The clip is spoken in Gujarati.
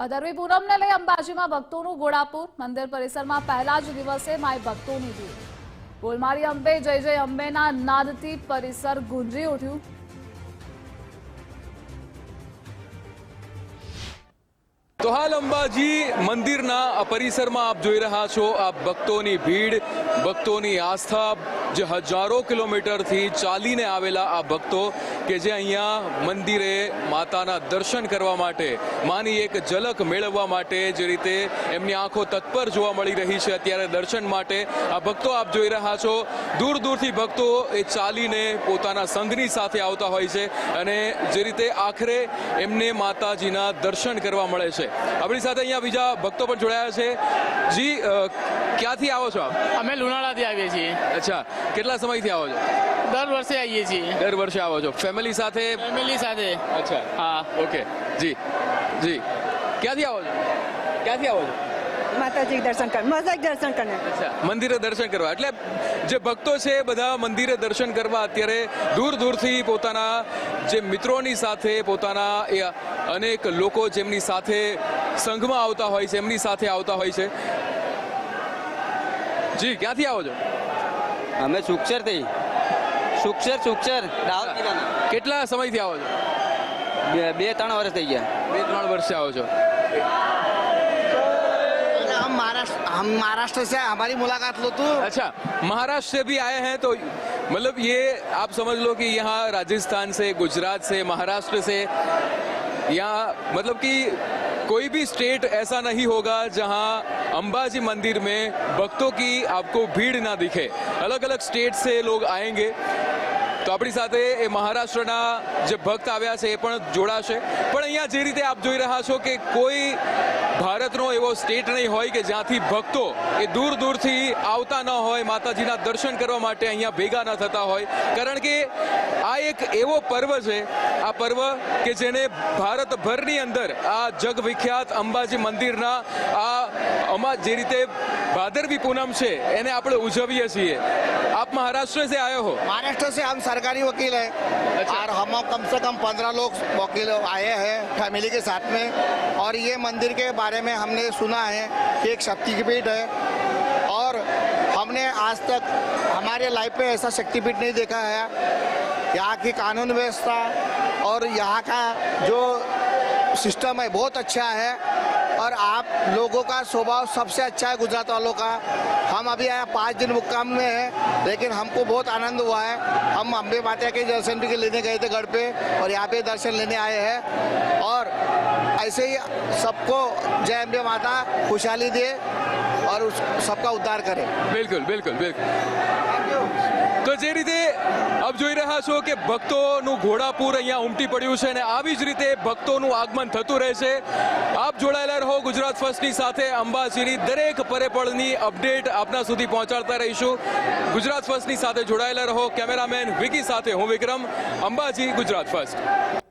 ભાદરવી પૂનમને લઈ અંબાજીમાં ભક્તોનું ઘોડાપુર મંદિર પરિસરમાં પહેલા જ દિવસે માય ભક્તોની ભીડ. બોલમારી અંબે, જય જય અંબેના નાદથી પરિસર ગુંજી ઉઠ્યું. તો હાલ અંબાજી મંદિરના પરિસરમાં આપ જોઈ રહ્યા છો, આ ભક્તોની ભીડ, ભક્તોની આસ્થા, જે હજારો કિલોમીટરથી ચાલીને આવેલા આ ભક્તો કે જે અહીંયા મંદિરે માતાના દર્શન કરવા માટે માની એક ઝલક મેળવવા માટે જે રીતે એમની આંખો તત્પર જોવા મળી રહી છે અત્યારે દર્શન માટે. આ ભક્તો આપ જોઈ રહ્યા છો દૂર દૂરથી ભક્તો એ ચાલીને પોતાના સંઘની સાથે આવતા હોય છે અને જે રીતે આખરે એમને માતાજીના દર્શન કરવા મળે છે. આપણી સાથે અહીંયા બીજા ભક્તો પણ જોડાયા છે. જી ક્યાંથી આવો છો આપ? અમે લુણાણાથી આવીએ છીએ. અચ્છા કેટલા સમયથી આવો છો? દર વર્ષે આવીએ છીએ. દર વર્ષે આવો છો. ફેમિલી સાથે? ફેમિલી સાથે. અચ્છા. હા. ઓકે જી. જી. ક્યાંથી આવો છો? ક્યાંથી આવો છો? માતાજી દર્શન કર મસ્ત દર્શન કરીને. મંદિરે દર્શન કરવા. એટલે જે ભક્તો છે બધા મંદિરે દર્શન કરવા અત્યારે દૂર દૂરથી પોતાના જે મિત્રોની સાથે પોતાના એ અનેક લોકો જેમની સાથે સંઘમાં આવતા હોય છે એમની સાથે આવતા હોય છે. જી ક્યાંથી આવો છો? અમે સુક્ષરથી સુક્ષર સુક્ષર દાહોદ જિલ્લાના કેટલા સમયથી આવો છો બે બે ત્રણ વર્ષ થઈ ગયા બે ત્રણ વર્ષે આવો છો हम महाराष्ट्र हम महाराष्ट्र से हमारी मुलाकात लो तो अच्छा महाराष्ट्र से भी आए हैं तो मतलब ये आप समझ लो कि यहाँ राजस्थान से गुजरात से महाराष्ट्र से यहाँ मतलब कि कोई भी स्टेट ऐसा नहीं होगा जहाँ अंबाजी मंदिर में भक्तों की आपको भीड़ ना दिखे अलग अलग स्टेट से लोग आएंगे તો આપણી સાથે એ મહારાષ્ટ્રના જે ભક્ત આવ્યા છે એ પણ જોડાશે પણ અહીંયા જે રીતે આપ જોઈ રહ્યા છો કે કોઈ ભારતનો એવો સ્ટેટ નહીં હોય કે જ્યાંથી ભક્તો એ દૂર દૂરથી આવતા ન હોય, માતાજીના દર્શન કરવા માટે અહીંયા ભેગા ન થતા હોય. કારણ કે આ એક એવો પર્વ છે, આ પર્વ કે જેને ભારતભરની અંદર આ જગવિખ્યાત અંબાજી મંદિરના આ અમા જે રીતે ભાદરવી પૂનમ છે, એને આપણે ઉજવીએ છીએ. आप महाराष्ट्र से आए हो? महाराष्ट्र से हम सरकारी वकील हैं। अच्छा। और हम कम से कम पंद्रह लोग वकील आए हैं फैमिली के साथ में। और ये मंदिर के बारे में हमने सुना है कि एक शक्तिपीठ है। और हमने आज तक हमारे लाइफ में ऐसा शक्तिपीठ नहीं देखा है। यहाँ की कानून व्यवस्था और यहाँ का जो सिस्टम है बहुत अच्छा है। और आप लोगों का स्वभाव सबसे अच्छा है गुजरात वालों का। हम अभी आया पाँच दिन मुक्काम में हैं, लेकिन हमको बहुत आनंद हुआ है। हम अम्बे माता के दर्शन भी लेने गए थे गढ़ पे और यहाँ पे दर्शन लेने आए हैं। और ऐसे ही सबको जय अम्बे माता, खुशहाली दे और उस सबका उद्धार करें। बिल्कुल बिल्कुल बिल्कुल। તો જે રીતે આપ જોઈ રહ્યા છો કે ભક્તોનું ઘોડાપુર અહીંયા ઉમટી પડ્યું છે અને આવી જ રીતે ભક્તોનું આગમન થતું રહેશે આપ જોડાયેલા રહો ગુજરાત ફર્સ્ટની સાથે અંબાજીની દરેક પરેપળની અપડેટ આપના સુધી પહોંચાડતા રહીશું. ગુજરાત ફર્સ્ટની સાથે જોડાયેલા રહો. કેમેરામેન વિકી સાથે હું વિક્રમ. અંબાજી ગુજરાત ફર્સ્ટ.